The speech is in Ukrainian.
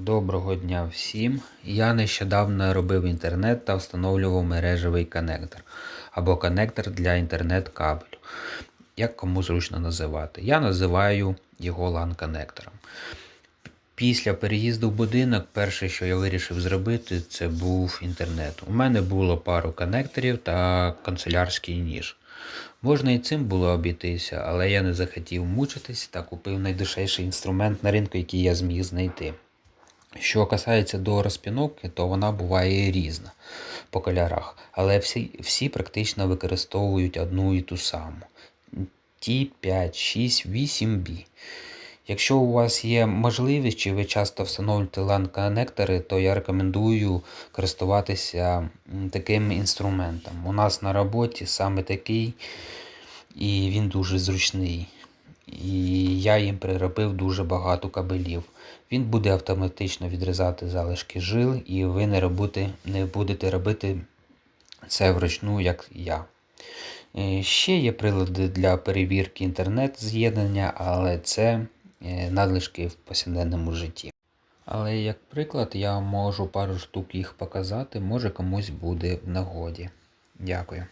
Доброго дня всім. Я нещодавно робив інтернет та встановлював мережевий коннектор або коннектор для інтернет-кабелю. Як кому зручно називати. Я називаю його LAN-коннектором. Після переїзду в будинок, перше, що я вирішив зробити, це був інтернет. У мене було пару коннекторів та канцелярський ніж. Можна і цим було обійтися, але я не захотів мучитись та купив найдешевший інструмент на ринку, який я зміг знайти. Що касається до розпіновки, то вона буває різна по кольорах, але всі, всі практично використовують одну і ту саму. Ті5, 6, 8B. Якщо у вас є можливість, чи ви часто встановлюєте LAN-коннектори, то я рекомендую користуватися таким інструментом. У нас на роботі саме такий, і він дуже зручний. І я їм приробив дуже багато кабелів. Він буде автоматично відрізати залишки жил, і ви не, робити, не будете робити це вручну, як я. Е, Ще є прилади для перевірки інтернет-з'єднання, але це е, надлишки в повсякденному житті. Але як приклад я можу пару штук їх показати, може комусь буде в нагоді. Дякую.